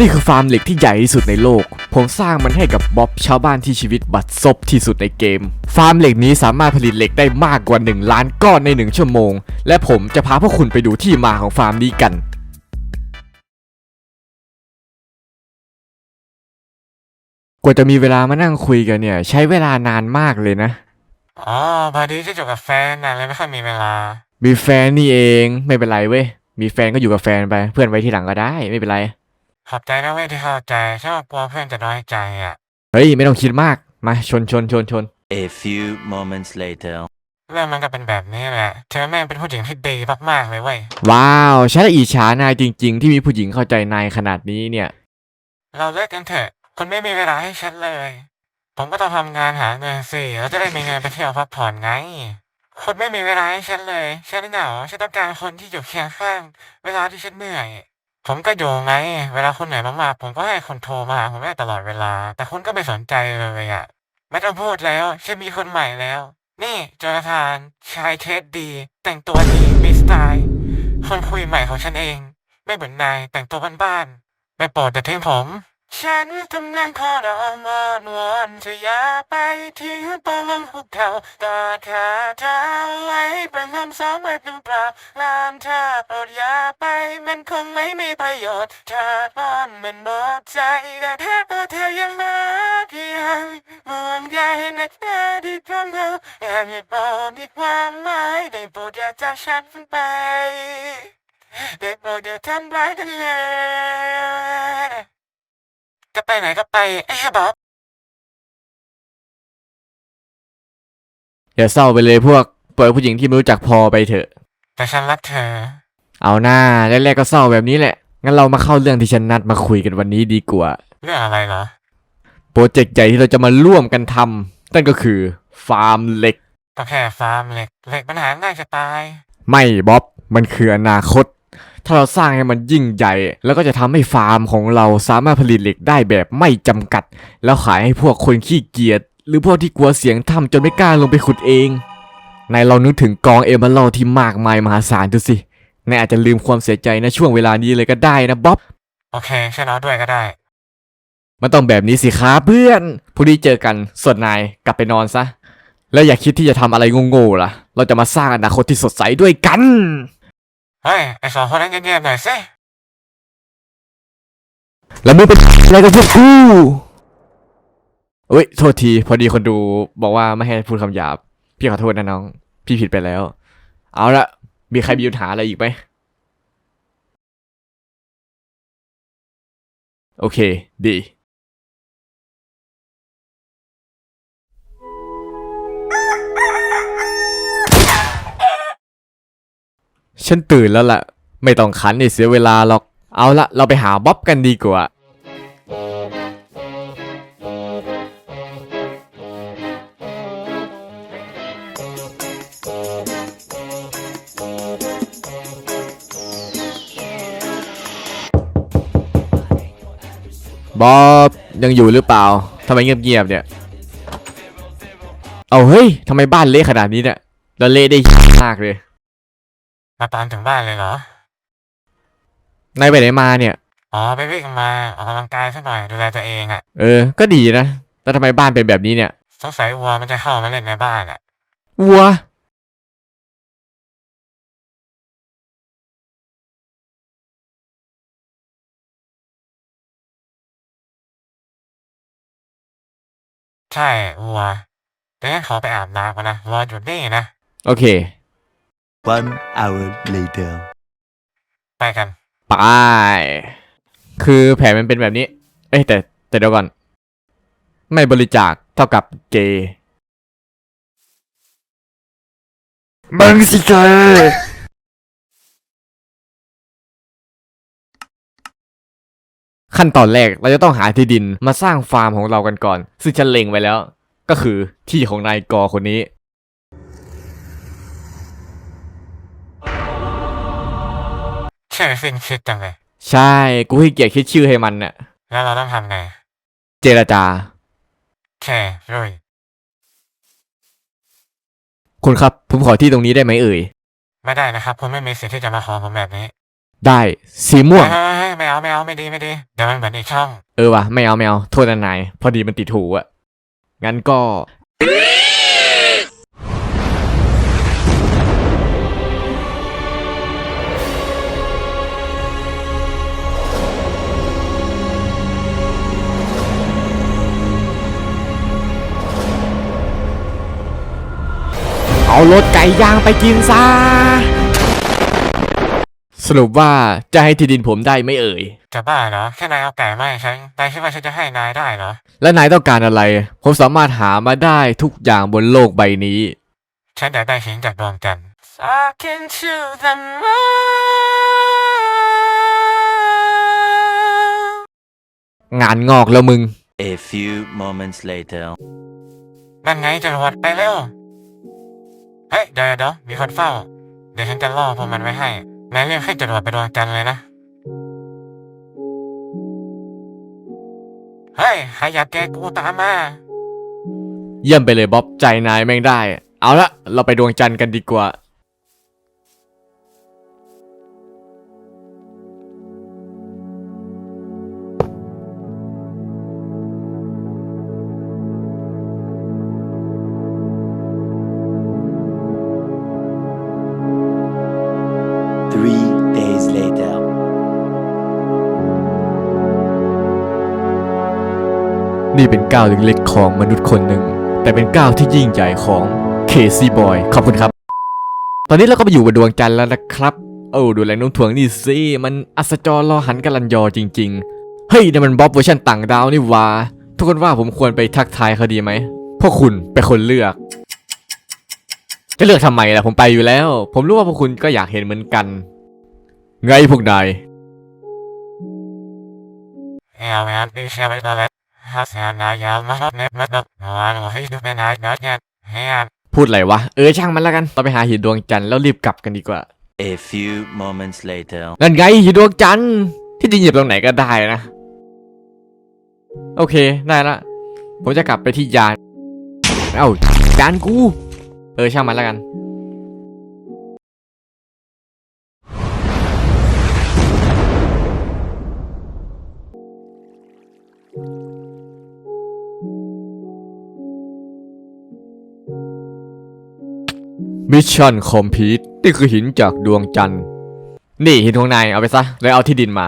นี่คือฟาร์มเหล็กที่ใหญ่ที่สุดในโลก ผมสร้างมันให้กับบ๊อบชาวบ้านที่ชีวิตบัดซบที่สุดในเกม ฟาร์มเหล็กนี้สามารถผลิตเหล็กได้มากกว่า 1 ล้านก้อนใน 1 ชั่วโมง และผมจะพาพวกคุณไปดูที่มาของฟาร์มนี้กัน กว่าจะมีเวลามานั่งคุยกันเนี่ย ใช้เวลานานมากเลยนะ อ๋อ พอดีที่อยู่กับแฟนนะเลยไม่ค่อยมีเวลา มีแฟนนี่เอง ไม่เป็นไรเว้ย มีแฟนก็อยู่กับแฟนไป เพื่อนไว้ที่หลังก็ได้ ไม่เป็นไร ขอบใจนะเว้ยที่เข้าใจฉันว่ากลัวเพื่อนจะน้อยใจอะ เฮ้ย ไม่ต้องคิดมาก มาชนชนชนชน A few moments later. เรื่องมันก็เป็นแบบนี้แหละ เธอแม่งเป็นผู้หญิงที่ดีมากๆเลยเว้ย ว้าวฉันละอิจฉานายจริง ๆ ที่มีผู้หญิงเข้าใจนายขนาดนี้เนี่ย เราเลิกกันเถอะ คุณไม่มีเวลาให้ฉันเลย ผมก็ต้องทำงานหาเงินสิแล้วจะได้มีเงินไปเที่ยวพักผ่อนไง คุณไม่มีเวลาให้ฉันเลย ฉันเหงาฉันต้องการคนที่อยู่เคียงข้าง เวลาที่ฉันเหนื่อย ผมก็อยู่ไง เวลาคนไหนมากๆผมก็ให้คนโทรมาผมแม่ตลอดเวลา แต่คุณก็ไม่สนใจเลยอะไม่ต้องพูดแล้วฉันมีคนใหม่แล้ว นี่โจนาธานชายเทสดี แต่งตัวดีมีสไตล์คนคุยใหม่ของฉันเอง ไม่เหมือนนายแต่งตัวบ้านๆไม่โปรดแต่ทิ้งผม ฉันทำงานขอรอมอนวอนเธออย่าไปทิ้งปองหุบเขาต่อเธอเธอไว้เป็นคำสอนไว้เปล่าลามเธอโปรดอย่าไปมันคงไม่มีประโยชน์เธอตอนมันหมดใจแต่ถ้าเธอยังมาเพียงห่วงใยในเธอที่ทำเราอยากให้บอกที่ความหมายได้โปรดอย่าจากฉันไปได้โปรดอย่าทำร้ายเลย จะไปไหนก็ไปไอ้เหี้ยบ๊อบอย่าเศร้าไปเลยพวกปล่อยผู้หญิงที่ไม่รู้จักพอไปเถอะ แต่ฉันรักเธอ เอาหน้าแรกๆก็เศร้าแบบนี้แหละ งั้นเรามาเข้าเรื่องที่ฉันนัดมาคุยกันวันนี้ดีกว่า เรื่องอะไรเหรอ โปรเจกต์ใหญ่ที่เราจะมาร่วมกันทำนั่นก็คือฟาร์มเหล็ก ก็แค่ฟาร์มเหล็กเหล็กปัญหาง่ายจะตาย ไม่บ๊อบ มันคืออนาคต ถ้าเราสร้างให้มันยิ่งใหญ่ แล้วก็จะทำให้ฟาร์มของเราสามารถผลิตเหล็กได้แบบไม่จำกัด แล้วขายให้พวกคนขี้เกียจหรือพวกที่กลัวเสียงถ้ำจนไม่กล้าลงไปขุดเองนายลองนึกถึงกองเอเมอรัลที่มากมายมหาศาลดูสินายอาจจะลืมความเสียใจในช่วงเวลานี้เลยก็ได้นะบ๊อบโอเคฉันเอาด้วยก็ได้ มันต้องแบบนี้สิครับเพื่อนพรุ่งนี้เจอกันส่วนนายกลับไปนอนซะ แล้วอย่าคิดที่จะทำอะไรโง่ๆล่ะ เราจะมาสร้างอนาคตที่สดใสด้วยกัน เฮ้ยไอสองคนนั้นเงียบๆหน่อยสิแล้วมึงเป็นอะไรกับพวกกูเอ้ยโทษที พอดีคนดูบอกว่าไม่ให้พูดคำหยาบ พี่ขอโทษนะน้อง พี่ผิดไปแล้ว เอาละมีใครมีปัญหาอะไรอีกไหมโอเค ดี ฉันตื่นแล้วล่ะ ไม่ต้องขันนี่เสียเวลาหรอก เอาละเราไปหาบ๊อบกันดีกว่า บ๊อบยังอยู่หรือเปล่าทำไมเงียบๆเนี่ย เอาเฮ้ยทำไมบ้านเละขนาดนี้เนี่ยแล้วเละได้มากเลย มาตามถึงบ้านเลยเหรอ นายไปไหนมาเนี่ย อ๋อไปวิ่งมาออกกำลังกายสักหน่อยดูแลตัวเองอะเออ ก็ดีนะแล้วทำไมบ้านเป็นแบบนี้เนี่ย สงสัยวัวมันจะเข้ามาเล่นในบ้านอะวัว ใช่วัวเดี๋ยวงั้นขอไปอาบน้ำก่อนนะรออยู่นี่นะ โอเค One hour later. ไปกัน ไป คือแผนมันเป็นแบบนี้ เอ้ยแต่แต่เดี๋ยวก่อน ไม่บริจาคเท่ากับเกย์มึงสิเกย์ขั้นตอนแรกเราจะต้องหาที่ดินมาสร้างฟาร์มของเรากันก่อน ซึ่งฉันเล็งไว้แล้ว ก็คือที่ของนายกอคนนี้ ชื่อสิ้นคิดจังเลย ใช่ กูให้เกียรติคิดชื่อให้มันน่ะ แล้วเราต้องทำไง เจรจาแค่รุยคุณครับ ผมขอที่ตรงนี้ได้ไหมเอ่ย ไม่ได้นะครับคุณไม่มีสิทธิ์ที่จะมาขอผมแบบนี้ได้ สีม่วง เฮ้ยเฮ้ยไม่เอาไม่เอาไม่ดีไม่ดีเดี๋ยวมันเหมือนอีกช่อง เออวะไม่เอาไม่เอาโทษนะนาย พอดีมันติดหูอะงั้นก็ เอารถไก่ย่างไปกินซะ สรุปว่าจะให้ที่ดินผมได้ไหม่เอ่ย จะบ้าเหรอแค่นายเอาไก่มาให้ฉันนายคิดว่าฉันจะให้นายได้เหรอ และนายต้องการอะไร ผมสามารถหามาได้ทุกอย่างบนโลกใบนี้ ฉันอยากได้หินจากดวงจันทร์ Talking to the moon งานงอกแล้วมึง A few moments later. นั่นไงจรวดไปเร็ว เฮ้ยเดี๋ยวเดี๋ยวมีคนเฝ้า เดี๋ยวฉันจะล่อพวกมันไว้ให้นายเรียกให้จรวดไปดวงจันทร์เลยนะ เฮ้ยใครอยากแกกูตามมา เยี่ยมไปเลยบ๊อบใจนายแม่งได้ เอาละเราไปดวงจันทร์กันดีกว่า นี่เป็นก้าวเล็กๆของมนุษย์คนหนึ่ง แต่เป็นก้าวที่ยิ่งใหญ่ของเคซี่บอยขอบคุณครับ ตอนนี้เราก็มาอยู่บนดวงจันทร์แล้วนะครับ โอ้ดูแรงโน้มถ่วงนี่สิมันอัศจรรอหันกำลันยอจริง ๆ เฮ้ยนี่มันบ๊อบเวอร์ชันต่างดาวนี่วาทุกคนว่าผมควรไปทักทายเขาดีไหมพวกคุณเป็นคนเลือกจะเลือกทำไมล่ะผมไปอยู่แล้ว ผมรู้ว่าพวกคุณก็อยากเห็นเหมือนกัน ไงพวกนาย พูดอะไรวะ เออช่างมันแล้วกัน เราไปหาหินดวงจันทร์แล้วรีบกลับกันดีกว่า A few moments later. นั่นไงหินดวงจันทร์ที่จริงหยิบตรงไหนก็ได้นะ โอเคได้ละ ผมจะกลับไปที่ยาน เอ้ายานกู เออช่างมันแล้วกัน มิชชั่นคอมพลีทนี่คือหินจากดวงจันทร์ นี่หินของนายเอาไปซะ แล้วเอาที่ดินมา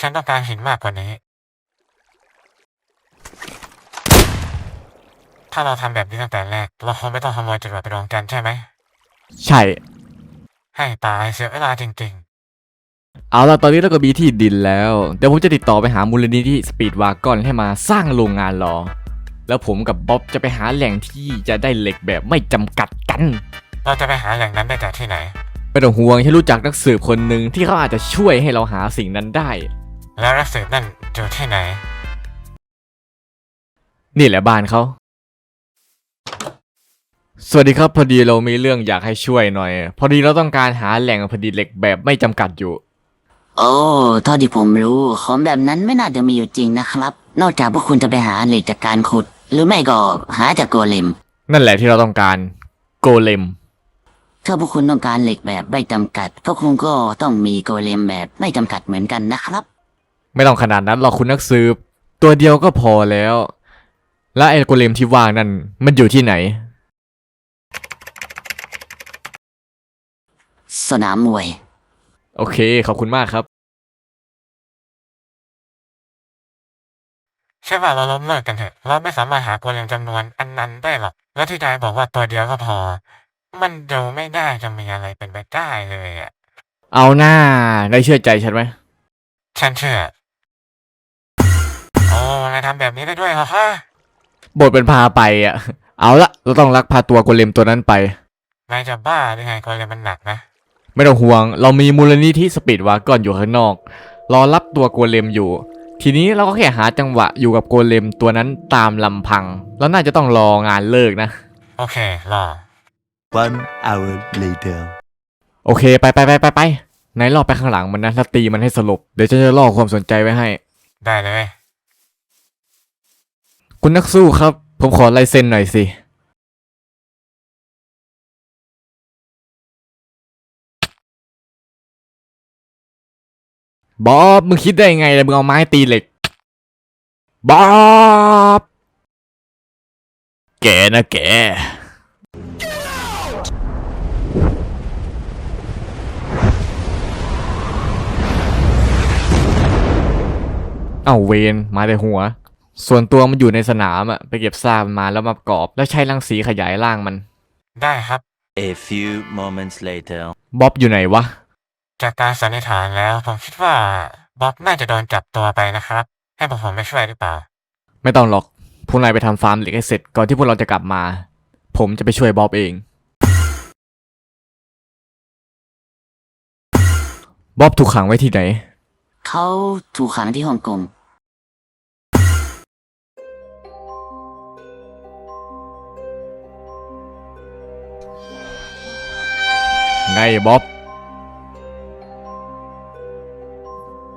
ฉันต้องการหินมากกว่านี้ ถ้าเราทำแบบนี้ตั้งแต่แรก เราคงไม่ต้องขโมยจรวดไปดวงจันทร์ใช่ไหม ใช่ ให้ตายเสียเวลาจริง เอาล่ะตอนนี้เราก็มีที่ดินแล้ว เดี๋ยวผมจะติดต่อไปหามูลนิธิสปีดวากอนให้มาสร้างโรงงานรอ แล้วผมกับบ๊อบจะไปหาแหล่งที่จะได้เหล็กแบบไม่จำกัดกันๆเราจะไปหาแหล่งนั้นได้จากที่ไหน ไม่ต้องห่วงฉันรู้จักนักสืบคนหนึ่งที่เขาอาจจะช่วยให้เราหาสิ่งนั้นได้ แล้วนักสืบนั่นอยู่ที่ไหน นี่แหละบ้านเขา สวัสดีครับพอดีเรามีเรื่องอยากให้ช่วยหน่อย พอดีเราต้องการหาแหล่งผลิตเหล็กแบบไม่จำกัดอยู่ โอ้เท่าที่ผมรู้ ของแบบนั้นไม่น่าจะมีอยู่จริงนะครับ นอกจากพวกคุณจะไปหาเหล็กจากการขุด หรือไม่ก็หาจากโกเลม นั่นแหละที่เราต้องการโกเลม ถ้าพวกคุณต้องการเหล็กแบบไม่จำกัดพวกคุณก็ต้องมีโกเลมแบบไม่จำกัดเหมือนกันนะครับ ไม่ต้องขนาดนั้นหรอกคุณนักสืบ ตัวเดียวก็พอแล้ว และไอ้โกเลมที่ว่างนั่นมันอยู่ที่ไหน สนามมวย โอเค ขอบคุณมากครับ ใช่ว่าเราล้มเลิกกันเถอะเราไม่สามารถหาโกเลมจำนวนอันนั้นได้หรอก แล้วที่นายบอกว่าตัวเดียวก็พอ มันดูไม่ได้จะมีอะไรเป็นไปได้เลยอะ เอาหน้าได้เชื่อใจฉันไหม ฉันเชื่อ โอ้นายทำแบบนี้ได้ด้วยเหรอฮะบทเป็นพาไปอะ เอาละเราต้องลักพาตัวโกเลมตัวนั้นไป นายจะบ้าหรือไงโกเลมมันหนักนะ ไม่ต้องห่วง เรามีมูลนิธิสปีดวากอนอยู่ข้างนอก รอรับตัวโกเลมอยู่ ทีนี้เราก็แค่หาจังหวะอยู่กับโกเลมตัวนั้นตามลำพัง แล้วน่าจะต้องรองานเลิกนะ โอเครอ One hour later. โอเค ไปไปไปไปไปไหนล่อไปข้างหลังมันนะแล้วตีมันให้สลบ เดี๋ยวฉันจะล่อความสนใจไว้ให้ ได้เลย คุณนักสู้ครับ ผมขอลายเซ็นหน่อยสิ บ๊อบมึงคิดได้ไงล่ะมึงเอาไม้ตีเหล็กบ๊อบแกนะแกเอ้าเวนมาแต่หัว ส่วนตัวมันอยู่ในสนามอะไปเก็บซากมันมาแล้วมากรอบ แล้วใช้รังสีขยายร่างมัน ได้ครับ A few moments later. บ๊อบอยู่ไหนวะ จากการสันนิษฐานแล้ว ผมคิดว่าบ๊อบน่าจะโดนจับตัวไปนะครับ ให้พวกผมไปช่วยหรือเปล่า ไม่ต้องหรอก พวกนายไปทำฟาร์มเหล็กให้เสร็จก่อนที่พวกเราจะกลับมา ผมจะไปช่วยบ๊อบเอง บ๊อบถูกขังไว้ที่ไหน เขาถูกขังที่ฮ่องกง ไงบ๊อบ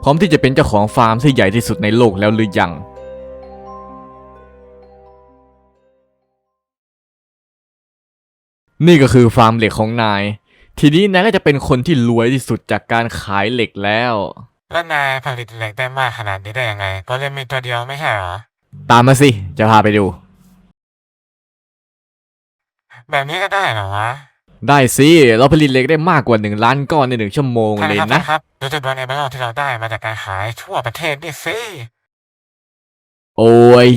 พร้อมที่จะเป็นเจ้าของฟาร์มที่ใหญ่ที่สุดในโลกแล้วหรือยังนี่ก็คือฟาร์มเหล็กของนาย ทีนี้นายก็จะเป็นคนที่รวยที่สุดจากการขายเหล็กแล้ว แล้วนายผลิตเหล็กได้มากขนาดนี้ได้ยังไง ก็เล่นมีตัวเดียวไม่ใช่เหรอ ตามมาสิ จะพาไปดู แบบนี้ก็ได้เหรอวะ ได้สิเราผลิตเหล็กได้มากกว่าหนึ่งล้านก้อนในหนึ่งชั่วโมงใช่เลยครับนะ ครับดูจำนวนเอเมอรัลที่เราได้มาจากการขายทั่วประเทศนี่สิ โอ้ย